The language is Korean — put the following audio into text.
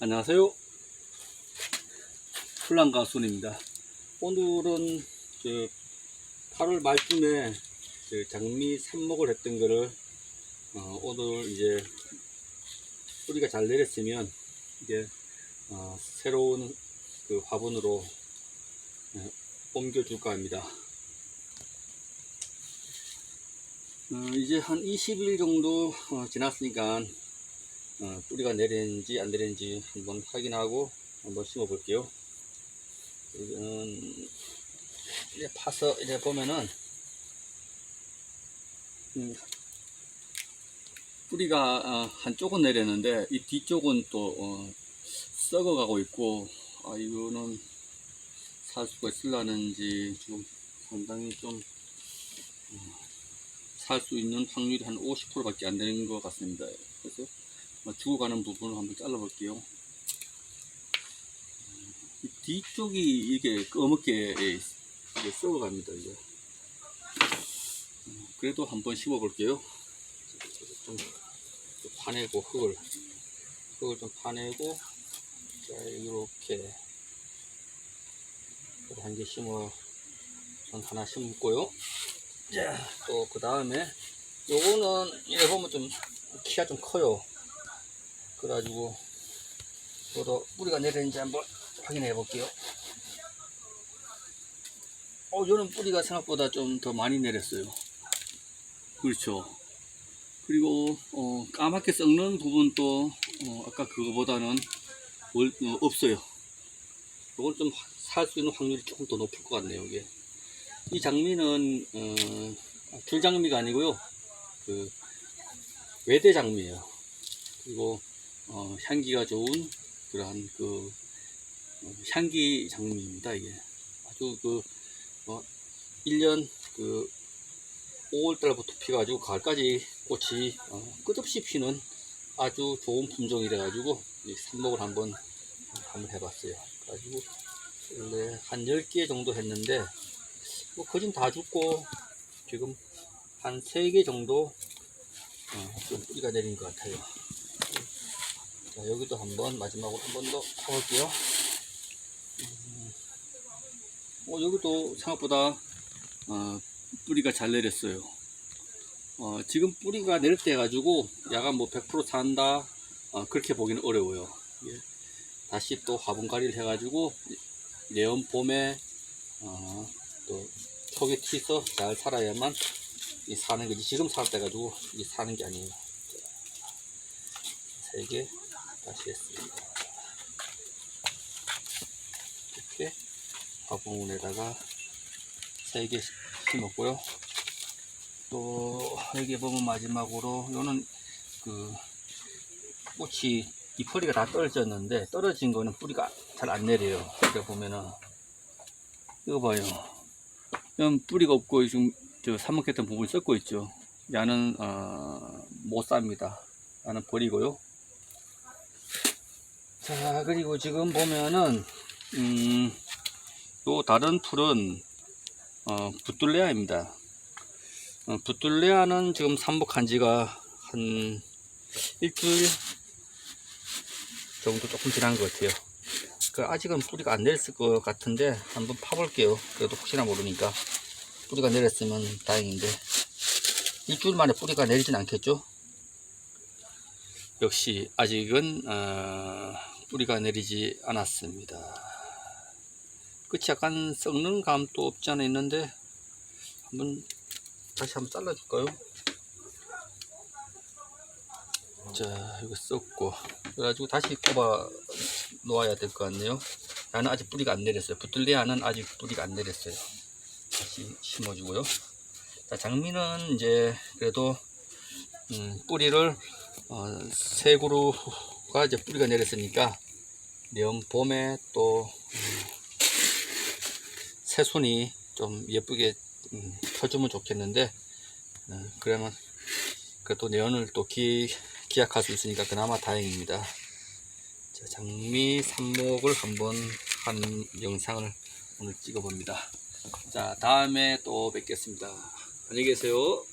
안녕하세요. 플랑가순입니다. 오늘은 저 8월 말쯤에 저 장미 삽목을 했던 거를 어, 오늘 이제 뿌리가 잘 내렸으면 이제 어, 새로운 그 화분으로 어, 옮겨줄까 합니다. 어, 이제 한 20일 정도 어, 지났으니까 어, 뿌리가 내리는지 안 내리는지 한번 확인하고 한번 심어 볼게요. 이거는 이제 파서 이제 보면은 음, 뿌리가 어, 한쪽은 내렸는데 이 뒤쪽은 또 어, 썩어가고 있고 아 이거는 살 수가 있을라는지 지금 상당히 좀 살수 있는 확률이 한 50%밖에 안 되는 것 같습니다. 그래서 뭐 죽어가는 부분을 한번 잘라볼게요. 이 뒤쪽이 이게 검게 이게 썩어갑니다. 이제. 음, 그래도 한번 심어볼게요. 좀 파내고 흙을 흙을 좀 파내고 자 이렇게 한 개 심어 전 하나 심고요. 또그 다음에 요거는 이래 보면 좀 키가 좀 커요. 그래가지고 저도 뿌리가 내리는지 한번 확인해 볼게요. 어, 저는 뿌리가 생각보다 좀 더 많이 내렸어요. 그렇죠. 그리고 어, 까맣게 썩는 부분도 어, 아까 그거보다는 월- 어, 없어요. 이건 좀 살 수 있는 확률이 조금 더 높을 것 같네요. 이게 이 장미는 어, 줄장미가 아니고요. 그 외대 장미예요. 그리고 어, 향기가 좋은 그러한 그 어, 향기 장미입니다. 이게 아주 그 어, 1년 그 5월 달부터 피가지고 가을까지 꽃이 어, 끝없이 피는 아주 좋은 품종이라 가지고 이 삽목을 한번 한번 해봤어요. 가지고 원래 한 10개 정도 했는데 뭐 거진 다 죽고 지금 한 3개 정도 어, 좀 뿌리가 내린 것 같아요. 자, 여기도 한번 마지막으로 한 번더 파볼게요. 음, 어, 여기도 생각보다 어, 뿌리가 잘 내렸어요. 어, 지금 뿌리가 내릴 때 가지고 야간 뭐 100% 산다 어, 그렇게 보기는 어려워요. 예. 다시 또 화분갈이를 해가지고 내년 봄에 어, 또 초기 티서 잘 살아야만 이 사는 거지 지금 살때 가지고 이 사는 게 아니에요. 세 개 다시 했습니다. 이렇게 화분에다가 세개 심었고요. 또 여기 보면 마지막으로 요는 그 꽃이 잎뿌리가 다 떨어졌는데 떨어진 거는 뿌리가 잘 안 내려요. 이렇게 보면은 이거 봐요. 좀 뿌리가 없고 지금 저 사먹했던 부분이 썩고 있죠. 야는 어, 못 삽니다. 야는 버리고요. 자 그리고 지금 보면은 음, 요 다른 풀은 어, 붓둘레아입니다. 어, 붓둘레아는 지금 삼복한 지가 한 일주일 정도 조금 지난 것 같아요. 그 아직은 뿌리가 안 내렸을 것 같은데 한번 파볼게요. 그래도 혹시나 모르니까 뿌리가 내렸으면 다행인데 일주일 만에 뿌리가 내리진 않겠죠? 역시 아직은 어, 뿌리가 내리지 않았습니다. 끝이 약간 썩는 감도 없지 않아 있는데 한번 다시 한번 잘라줄까요? 자 이거 썩고 그래가지고 다시 꼽아 놓아야 될 것 같네요. 나는 아직 뿌리가 안 내렸어요. 붙들레아는 아직 뿌리가 안 내렸어요. 다시 심어주고요. 자 장미는 이제 그래도 음, 뿌리를 어, 세 그루가 이제 뿌리가 내렸으니까 내년 봄에 또 음, 새순이 좀 예쁘게 음, 펴주면 좋겠는데 어, 그러면 그래도 내년을 또 기, 기약할 수 있으니까 그나마 다행입니다. 자, 장미 삽목을 한번 한 영상을 오늘 찍어봅니다. 자 다음에 또 뵙겠습니다. 안녕히 계세요.